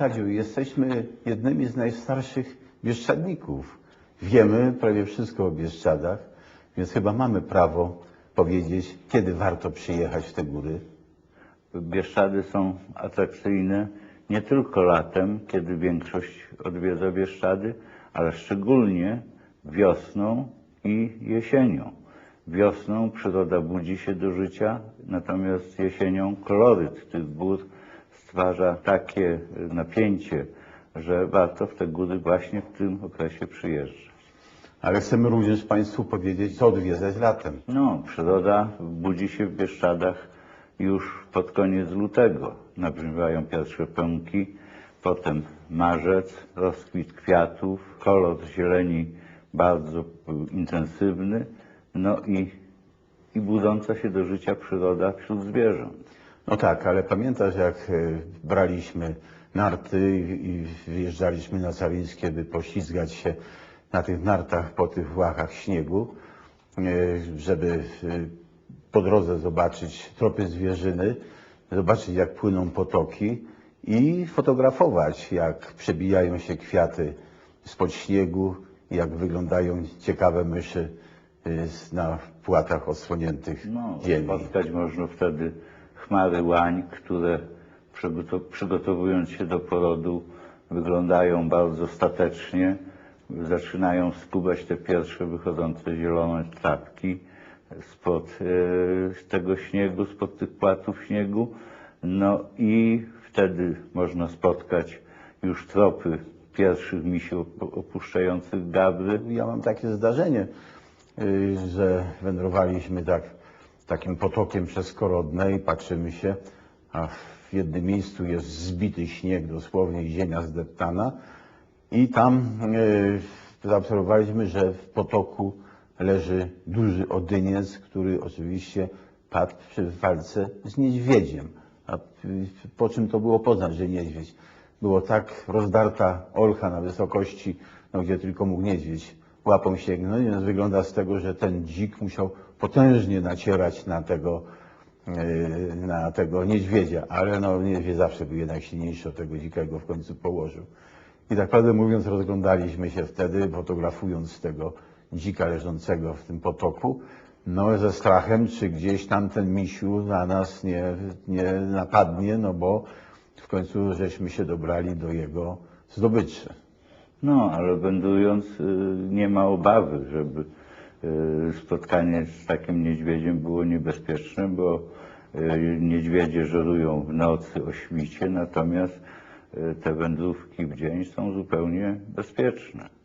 Tadziu, jesteśmy jednymi z najstarszych bieszczadników. Wiemy prawie wszystko o Bieszczadach, więc chyba mamy prawo powiedzieć, kiedy warto przyjechać w te góry. Bieszczady są atrakcyjne nie tylko latem, kiedy większość odwiedza Bieszczady, ale szczególnie wiosną i jesienią. Wiosną przyroda budzi się do życia, natomiast jesienią koloryt tych gór stwarza takie napięcie, że warto w te góry właśnie w tym okresie przyjeżdżać. Ale chcemy również Państwu powiedzieć, co odwiedzać latem. No, przyroda budzi się w Bieszczadach już pod koniec lutego. Nabrzmiewają pierwsze pęki, potem marzec, rozkwit kwiatów, kolor zieleni bardzo intensywny, no i, i budząca się do życia przyroda wśród zwierząt. No tak, ale pamiętasz jak e, braliśmy narty i i wyjeżdżaliśmy na Carińskie, by poślizgać się na tych nartach po tych łachach śniegu, e, żeby e, po drodze zobaczyć tropy zwierzyny, zobaczyć jak płyną potoki i fotografować jak przebijają się kwiaty spod śniegu, jak wyglądają ciekawe myszy z- na płatach odsłoniętych No, ziemi. spotkać można wtedy chmary łań, które przygoto- przygotowując się do porodu wyglądają bardzo statecznie. Zaczynają skubać te pierwsze wychodzące zielone czapki spod e, tego śniegu, spod tych płatów śniegu. No i wtedy można spotkać już tropy pierwszych misi op- opuszczających gabry. Ja mam takie zdarzenie, y, że wędrowaliśmy tak, takim potokiem przez Korodne i patrzymy się, a w jednym miejscu jest zbity śnieg dosłownie i ziemia zdeptana i tam y, zaobserwowaliśmy, że w potoku leży duży odyniec, który oczywiście padł przy walce z niedźwiedziem. A po czym to było poznać, że niedźwiedź? Było tak rozdarta olcha na wysokości, no, gdzie tylko mógł niedźwiedź łapą sięgnąć, więc wygląda z tego, że ten dzik musiał potężnie nacierać na tego, yy, na tego niedźwiedzia, ale no, niedźwiedź zawsze był jednak silniejszy od tego dzika i go w końcu położył. I tak prawdę mówiąc, rozglądaliśmy się wtedy, fotografując tego dzika leżącego w tym potoku, no ze strachem, czy gdzieś tam ten misiu na nas nie, nie napadnie, no bo w końcu żeśmy się dobrali do jego zdobyczy. No, ale wędrując y, nie ma obawy, żeby y, spotkanie z takim niedźwiedziem było niebezpieczne, bo y, niedźwiedzie żerują w nocy o świcie, natomiast te wędrówki w dzień są zupełnie bezpieczne.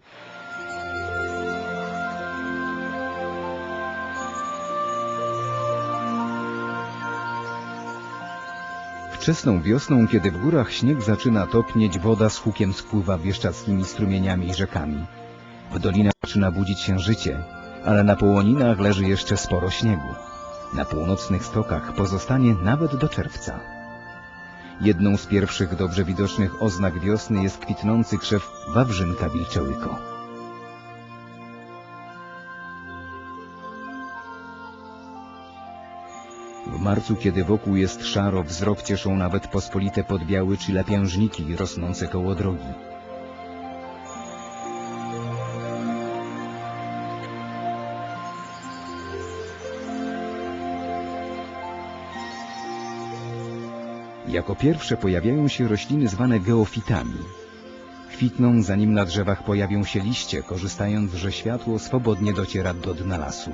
Wczesną wiosną, kiedy w górach śnieg zaczyna topnieć, woda z hukiem spływa bieszczadzkimi strumieniami i rzekami. W dolinach zaczyna budzić się życie, ale na połoninach leży jeszcze sporo śniegu. Na północnych stokach pozostanie nawet do czerwca. Jedną z pierwszych dobrze widocznych oznak wiosny jest kwitnący krzew wawrzynka wilczełyko. Marcu, kiedy wokół jest szaro, wzrok cieszą nawet pospolite podbiały czy lepiężniki rosnące koło drogi. Jako pierwsze pojawiają się rośliny zwane geofitami. Kwitną, zanim na drzewach pojawią się liście, korzystając, że światło swobodnie dociera do dna lasu.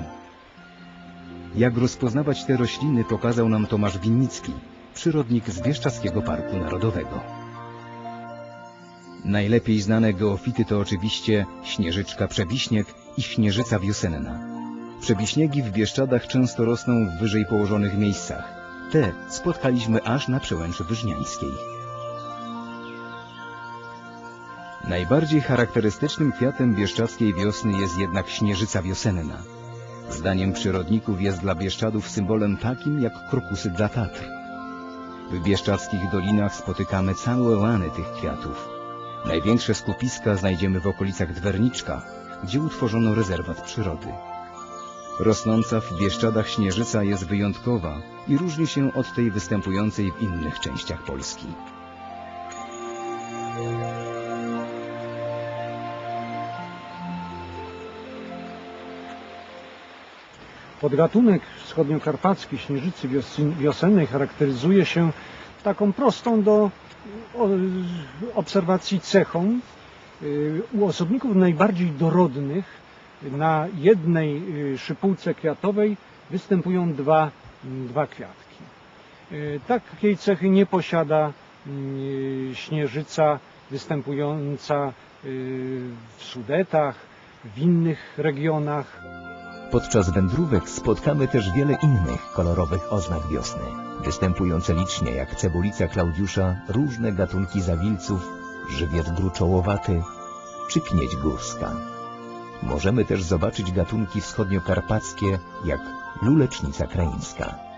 Jak rozpoznawać te rośliny pokazał nam Tomasz Winnicki, przyrodnik z Bieszczadzkiego Parku Narodowego. Najlepiej znane geofity to oczywiście śnieżyczka przebiśnieg i śnieżyca wiosenna. Przebiśniegi w Bieszczadach często rosną w wyżej położonych miejscach. Te spotkaliśmy aż na przełęczy Wyżniańskiej. Najbardziej charakterystycznym kwiatem bieszczadzkiej wiosny jest jednak śnieżyca wiosenna. Zdaniem przyrodników jest dla Bieszczadów symbolem takim jak krokusy dla Tatr. W bieszczadzkich dolinach spotykamy całe łany tych kwiatów. Największe skupiska znajdziemy w okolicach Dwerniczka, gdzie utworzono rezerwat przyrody. Rosnąca w Bieszczadach śnieżyca jest wyjątkowa i różni się od tej występującej w innych częściach Polski. Podgatunek wschodniokarpacki śnieżycy wiosennej charakteryzuje się taką prostą do obserwacji cechą. Y, U osobników najbardziej dorodnych na jednej y, szypułce kwiatowej występują dwa, mm, dwa kwiatki. Y, Takiej cechy nie posiada śnieżyca występująca w Sudetach, w innych regionach. Podczas wędrówek spotkamy też wiele innych kolorowych oznak wiosny. Występujące licznie jak cebulica Klaudiusza, różne gatunki zawilców, żywiec gruczołowaty czy knieć górska. Możemy też zobaczyć gatunki wschodniokarpackie jak lulecznica kraińska.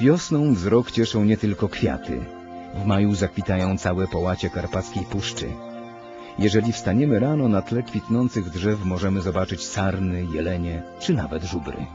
Wiosną wzrok cieszą nie tylko kwiaty. W maju zakwitają całe połacie karpackiej puszczy. Jeżeli wstaniemy rano na tle kwitnących drzew, możemy zobaczyć sarny, jelenie czy nawet żubry.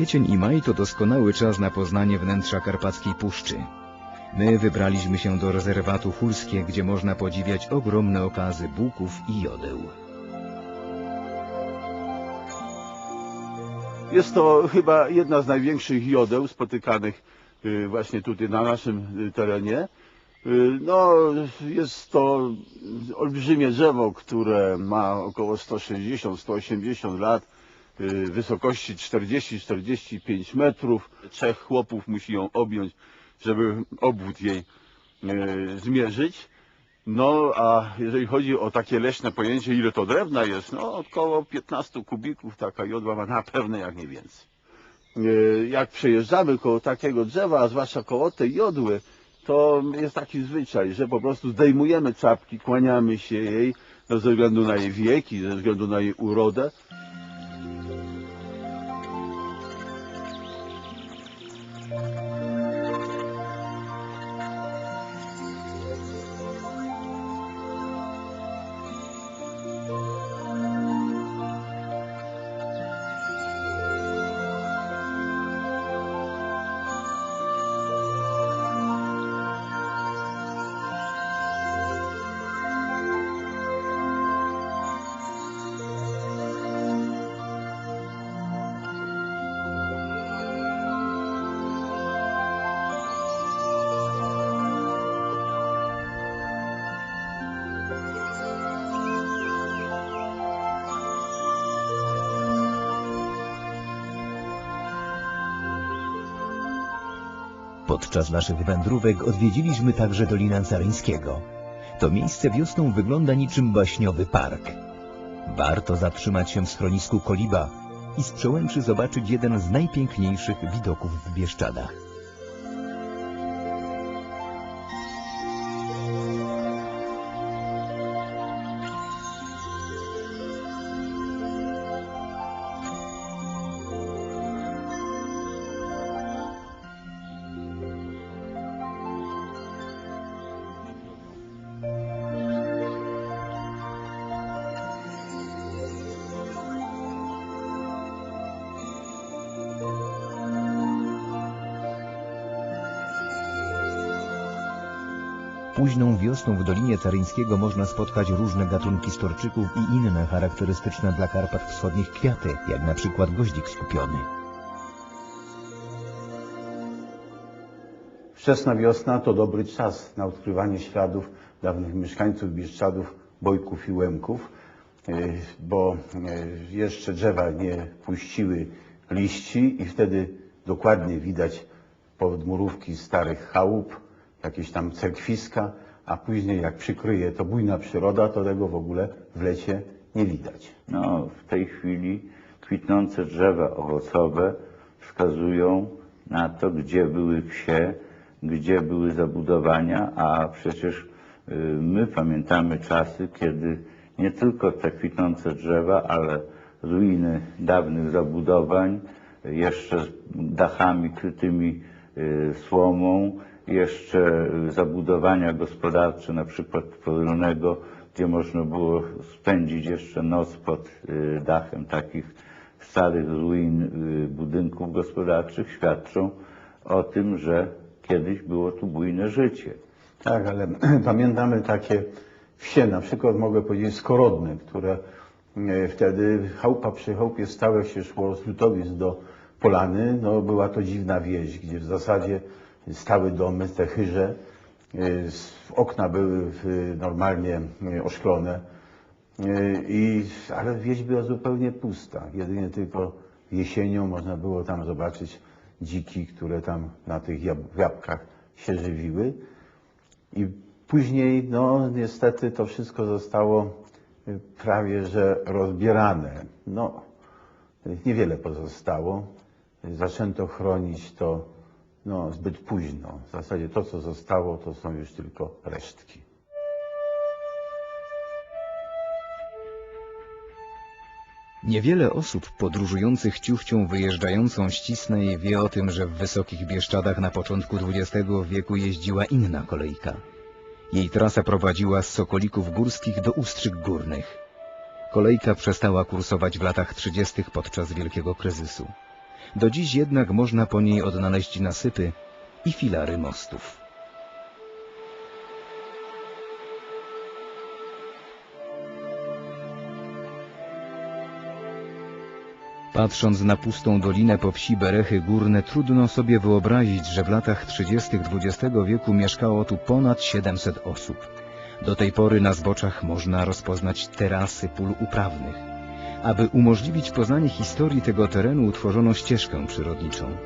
Kwiecień i maj to doskonały czas na poznanie wnętrza karpackiej puszczy. My wybraliśmy się do rezerwatu Hulskie, gdzie można podziwiać ogromne okazy buków i jodeł. Jest to chyba jedna z największych jodeł spotykanych y, właśnie tutaj na naszym y, terenie. Y, No, jest to olbrzymie drzewo, które ma około 160-180 lat, wysokości 40-45 metrów. Trzech chłopów musi ją objąć, żeby obwód jej y, zmierzyć. No, a jeżeli chodzi o takie leśne pojęcie, ile to drewna jest, no około 15 kubików taka jodła ma na pewno jak nie więcej. E, Jak przejeżdżamy koło takiego drzewa, a zwłaszcza koło tej jodły, to jest taki zwyczaj, że po prostu zdejmujemy czapki, kłaniamy się jej ze względu na jej wieki, ze względu na jej urodę. Podczas naszych wędrówek odwiedziliśmy także Dolinę Caryńskiego. To miejsce wiosną wygląda niczym baśniowy park. Warto zatrzymać się w schronisku Koliba i z przełęczy zobaczyć jeden z najpiękniejszych widoków w Bieszczadach. Późną wiosną w Dolinie Caryńskiego można spotkać różne gatunki storczyków i inne charakterystyczne dla Karpat Wschodnich kwiaty, jak na przykład goździk skupiony. Wczesna wiosna to dobry czas na odkrywanie śladów dawnych mieszkańców Bieszczadów, Bojków i Łemków, e, bo e, jeszcze drzewa nie puściły liści i wtedy dokładnie widać podmurówki starych chałup, jakieś tam cerkwiska, a później jak przykryje to bujna przyroda, to tego w ogóle w lecie nie widać. No, w tej chwili kwitnące drzewa owocowe wskazują na to, gdzie były wsie, gdzie były zabudowania, a przecież y, my pamiętamy czasy, kiedy nie tylko te kwitnące drzewa, ale ruiny dawnych zabudowań, jeszcze z dachami krytymi y, słomą, jeszcze zabudowania gospodarcze, na przykład Polnego, gdzie można było spędzić jeszcze noc pod y, dachem takich starych ruin y, budynków gospodarczych, świadczą o tym, że kiedyś było tu bujne życie. Tak, ale pamiętamy takie wsie, na przykład mogę powiedzieć Skorodne, które e, wtedy chałupa przy chałupie stałe się szło z Lutowic do Polany. No, była to dziwna wieś, gdzie w zasadzie stały domy, te chyże, s- okna były w- normalnie e, oszklone, i, ale wieś była zupełnie pusta. Jedynie tylko jesienią można było tam zobaczyć dziki, które tam na tych jab- jabłkach się żywiły. I później, no niestety to wszystko zostało y, prawie że rozbierane. No, y, niewiele pozostało. Y, Zaczęto chronić to no, zbyt późno. W zasadzie to, co zostało, to są już tylko resztki. Niewiele osób podróżujących ciuchcią wyjeżdżającą z Cisnej wie o tym, że w Wysokich Bieszczadach na początku XX wieku jeździła inna kolejka. Jej trasa prowadziła z Sokolików Górskich do Ustrzyk Górnych. Kolejka przestała kursować w latach 30. podczas wielkiego kryzysu. Do dziś jednak można po niej odnaleźć nasypy i filary mostów. Patrząc na pustą dolinę po wsi Berechy Górne, trudno sobie wyobrazić, że w latach 30. XX wieku mieszkało tu ponad 700 osób. Do tej pory na zboczach można rozpoznać terasy pól uprawnych. Aby umożliwić poznanie historii tego terenu, utworzono ścieżkę przyrodniczą.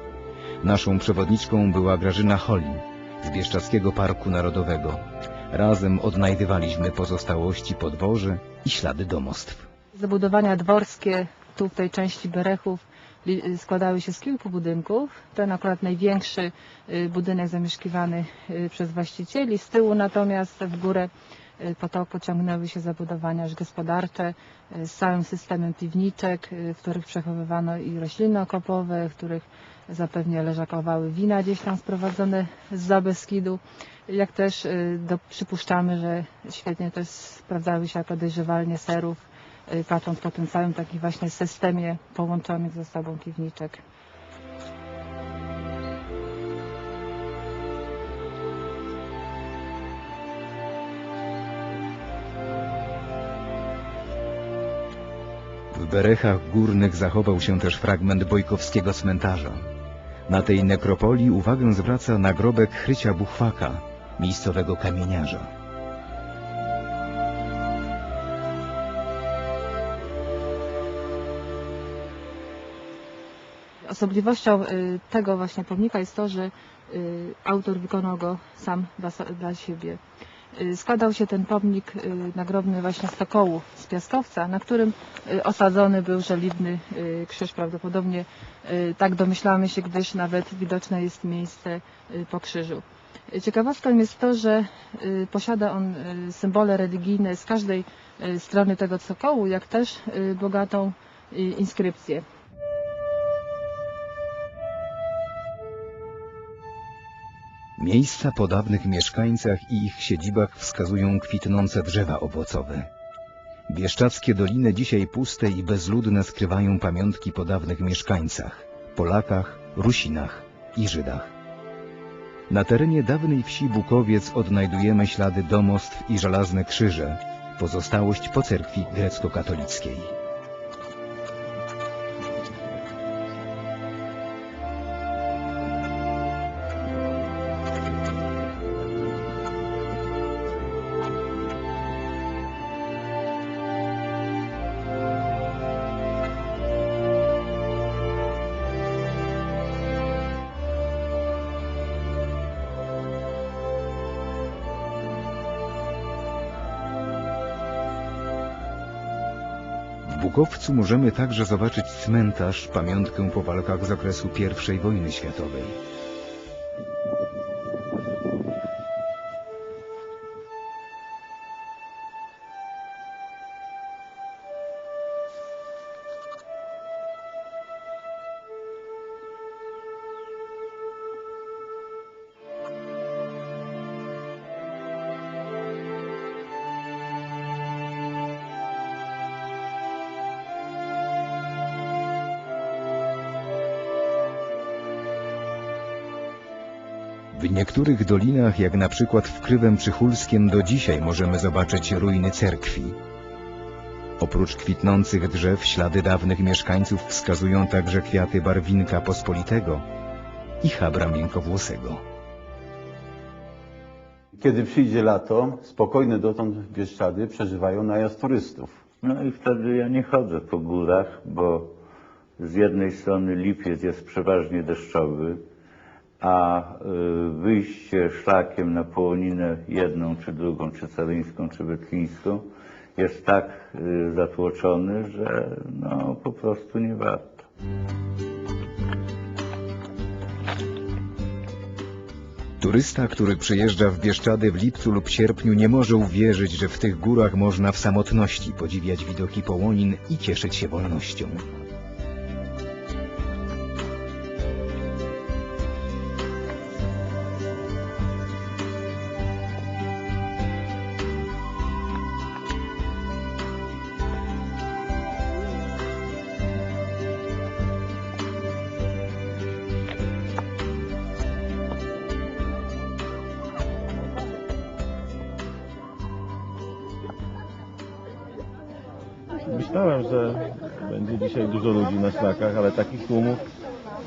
Naszą przewodniczką była Grażyna Holin z Bieszczadzkiego Parku Narodowego. Razem odnajdywaliśmy pozostałości podwoży i ślady domostw. Zabudowania dworskie tu w tej części Berechów składały się z kilku budynków. Ten akurat największy y, budynek zamieszkiwany y, przez właścicieli. Z tyłu natomiast w górę y, potoku ciągnęły się zabudowania gospodarcze y, z całym systemem piwniczek, y, w których przechowywano i rośliny okopowe, w których zapewne leżakowały wina gdzieś tam sprowadzone z Zabeskidu. Jak też do, przypuszczamy, że świetnie też sprawdzały się jako dojrzewalnie serów patrząc po tym całym takim właśnie systemie połączonych ze sobą piwniczek. Berechach Górnych zachował się też fragment bojkowskiego cmentarza. Na tej nekropolii uwagę zwraca nagrobek Chrycia Buchwaka, miejscowego kamieniarza. Osobliwością y, tego właśnie pomnika jest to, że y, autor wykonał go sam dla, siebie. Y, Składał się ten pomnik y, nagrobny właśnie z tokołu, z piaskowca, na którym y, osadzony był żeliwny y, krzyż. Prawdopodobnie tak domyślamy się, gdyż nawet widoczne jest miejsce po krzyżu. Ciekawostką jest to, że posiada on symbole religijne z każdej strony tego cokołu, jak też bogatą inskrypcję. Miejsca po dawnych mieszkańcach i ich siedzibach wskazują kwitnące drzewa owocowe. Bieszczadzkie doliny dzisiaj puste i bezludne skrywają pamiątki po dawnych mieszkańcach, Polakach, Rusinach i Żydach. Na terenie dawnej wsi Bukowiec odnajdujemy ślady domostw i żelazne krzyże, pozostałość po cerkwi grecko-katolickiej. Bugowcu możemy także zobaczyć cmentarz, pamiątkę po walkach z okresu I wojny światowej. W niektórych dolinach, jak na przykład w Krywem Przychulskiem, do dzisiaj możemy zobaczyć ruiny cerkwi. Oprócz kwitnących drzew, ślady dawnych mieszkańców wskazują także kwiaty barwinka pospolitego i chabra miękowłosego. Kiedy przyjdzie lato, spokojne dotąd Bieszczady przeżywają najazd turystów. No i wtedy ja nie chodzę po górach, bo z jednej strony lipiec jest przeważnie deszczowy, a y, wyjście szlakiem na połoninę jedną, czy drugą, czy caryńską, czy wetlińską jest tak y, zatłoczony, że no po prostu nie warto. Turysta, który przyjeżdża w Bieszczady w lipcu lub sierpniu nie może uwierzyć, że w tych górach można w samotności podziwiać widoki połonin i cieszyć się wolnością. Tłumów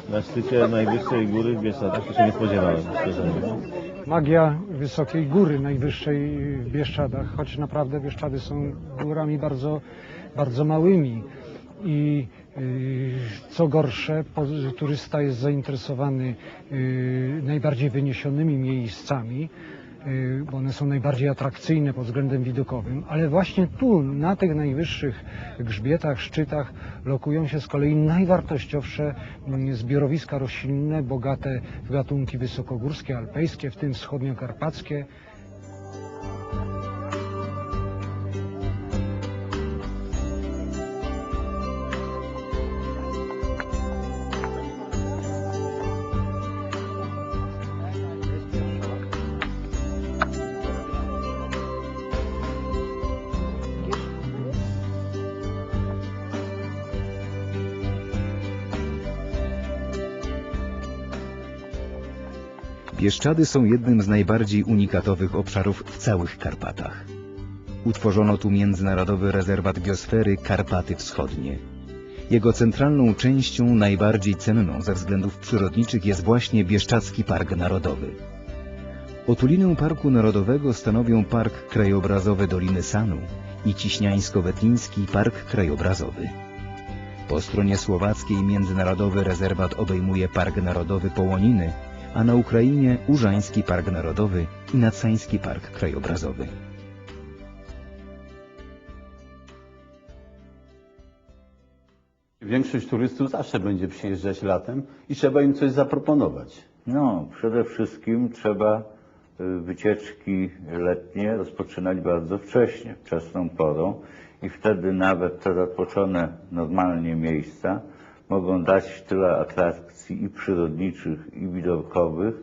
na szczycie najwyższej góry w Bieszczadach to się nie spodziewałem, szczerze. Magia wysokiej góry najwyższej w Bieszczadach, choć naprawdę Bieszczady są górami bardzo, bardzo małymi. I y, co gorsze, turysta jest zainteresowany y, najbardziej wyniesionymi miejscami, bo one są najbardziej atrakcyjne pod względem widokowym, ale właśnie tu, na tych najwyższych grzbietach, szczytach, lokują się z kolei najwartościowsze mm, zbiorowiska roślinne, bogate w gatunki wysokogórskie, alpejskie, w tym wschodniokarpackie. Bieszczady są jednym z najbardziej unikatowych obszarów w całych Karpatach. Utworzono tu międzynarodowy rezerwat biosfery Karpaty Wschodnie. Jego centralną częścią, najbardziej cenną ze względów przyrodniczych jest właśnie Bieszczadzki Park Narodowy. Otulinę Parku Narodowego stanowią Park Krajobrazowy Doliny Sanu i Ciśniańsko-Wetliński Park Krajobrazowy. Po stronie słowackiej międzynarodowy rezerwat obejmuje Park Narodowy Połoniny, a na Ukrainie Urzański Park Narodowy i Nadsański Park Krajobrazowy. Większość turystów zawsze będzie przyjeżdżać latem i trzeba im coś zaproponować. No, przede wszystkim trzeba y, wycieczki letnie rozpoczynać bardzo wcześnie, wczesną porą i wtedy nawet te zatłoczone normalnie miejsca mogą dać tyle atrakcji i przyrodniczych, i widokowych,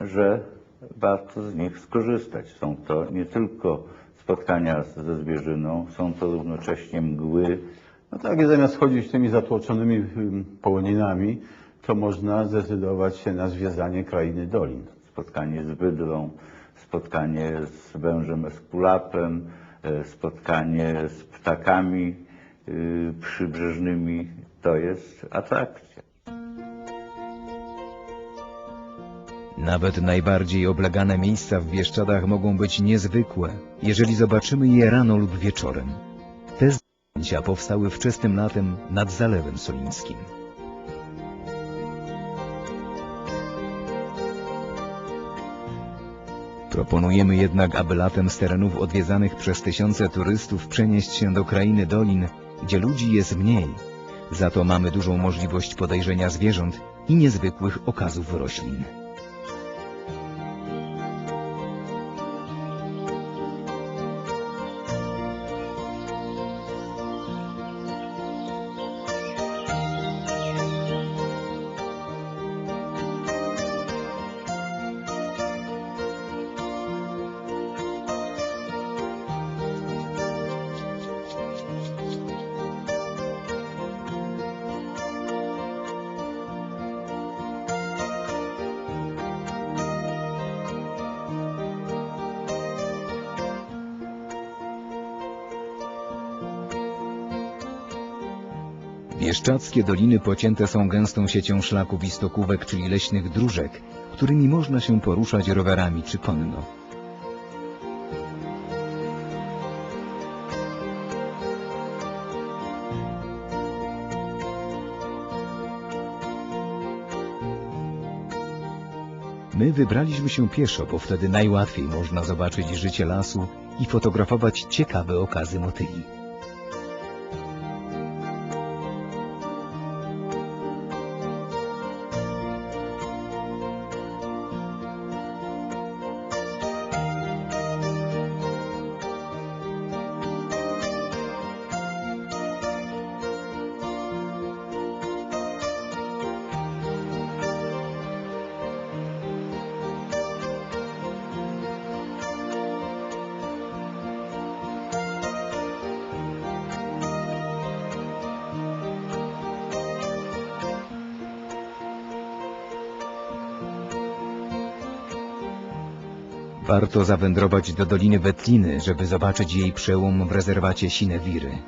że warto z nich skorzystać. Są to nie tylko spotkania ze zwierzyną, są to równocześnie mgły, No tak, zamiast chodzić tymi zatłoczonymi ym, połoninami, to można zdecydować się na zwiedzanie krainy dolin. spotkanie z wydrą, spotkanie z wężem eskulapem, e, spotkanie z ptakami y, przybrzeżnymi. To jest atrakcja. Nawet najbardziej oblegane miejsca w Bieszczadach mogą być niezwykłe, jeżeli zobaczymy je rano lub wieczorem. Te zdjęcia powstały wczesnym latem nad Zalewem Solińskim. Proponujemy jednak, aby latem z terenów odwiedzanych przez tysiące turystów przenieść się do krainy dolin gdzie ludzi jest mniej. Za to mamy dużą możliwość podejrzenia zwierząt i niezwykłych okazów roślin. Bieszczackie doliny pocięte są gęstą siecią szlaków i stokówek, czyli leśnych dróżek, którymi można się poruszać rowerami czy konno. My wybraliśmy się pieszo, bo wtedy najłatwiej można zobaczyć życie lasu i fotografować ciekawe okazy motyli. Warto zawędrować do Doliny Wetliny, żeby zobaczyć jej przełom w rezerwacie Sinewiry.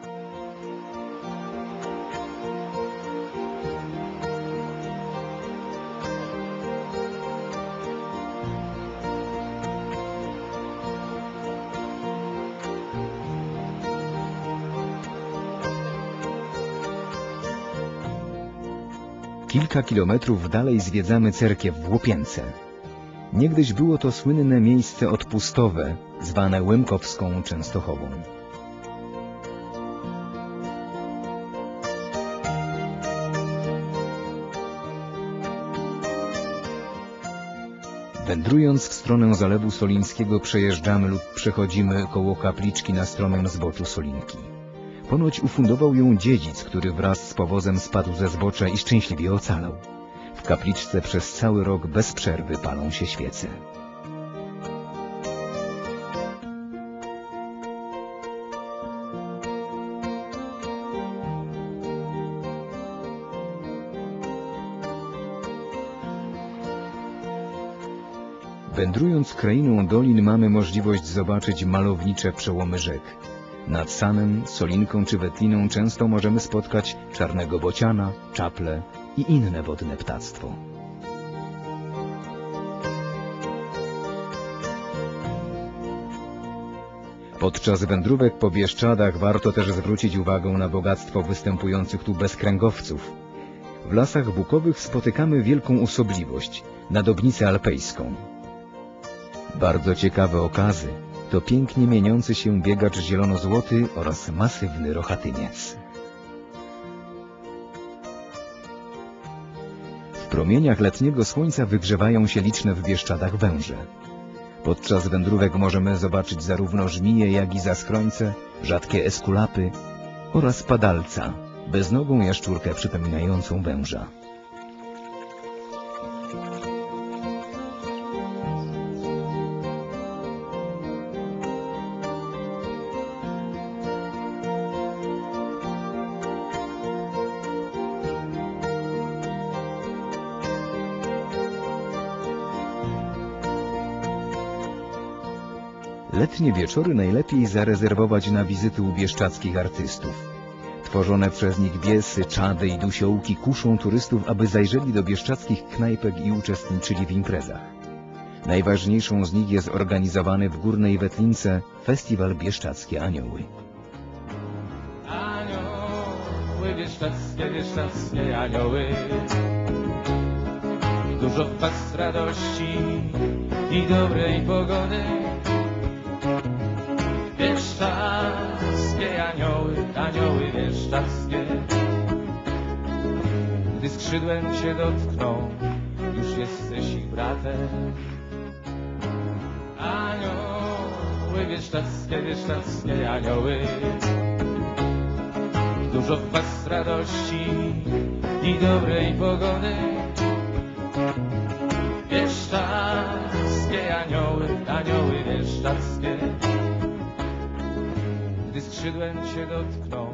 Kilka kilometrów dalej zwiedzamy cerkiew w Łopience. Niegdyś było to słynne miejsce odpustowe, zwane Łemkowską Częstochową. Wędrując w stronę Zalewu Solińskiego przejeżdżamy lub przechodzimy koło kapliczki na stromym zboczu Solinki. Ponoć ufundował ją dziedzic, który wraz z powozem spadł ze zbocza i szczęśliwie ocalał. Kapliczce przez cały rok bez przerwy palą się świece. Wędrując krainą dolin mamy możliwość zobaczyć malownicze przełomy rzek. Nad Sanem, Solinką czy Wetliną często możemy spotkać czarnego bociana, czaple i inne wodne ptactwo. Podczas wędrówek po Bieszczadach warto też zwrócić uwagę na bogactwo występujących tu bezkręgowców. W lasach bukowych spotykamy wielką osobliwość, nadobnicę alpejską. Bardzo ciekawe okazy to pięknie mieniący się biegacz zielono-złoty oraz masywny rochatyniec. Promieniach letniego słońca wygrzewają się liczne w Bieszczadach węże. Podczas wędrówek możemy zobaczyć zarówno żmije, jak i zaskrońce, rzadkie eskulapy oraz padalca, beznogą jaszczurkę przypominającą węża. Letnie wieczory najlepiej zarezerwować na wizyty u bieszczadzkich artystów. Tworzone przez nich biesy, czady i dusiołki kuszą turystów, aby zajrzeli do bieszczadzkich knajpek i uczestniczyli w imprezach. Najważniejszą z nich jest organizowany w Górnej Wetlince Festiwal Bieszczadzkie Anioły. Anioły, bieszczadzkie, bieszczadzkie anioły. Dużo was radości i dobrej pogody bieszczadzkie, anioły, anioły bieszczadzkie. Gdy skrzydłem cię dotkną, już jesteś ich bratem. Anioły bieszczadzkie, bieszczadzkie, anioły. Dużo w was radości i dobrej pogody. Bieszczadzkie anioły, anioły, skrzydłem cię dotkną,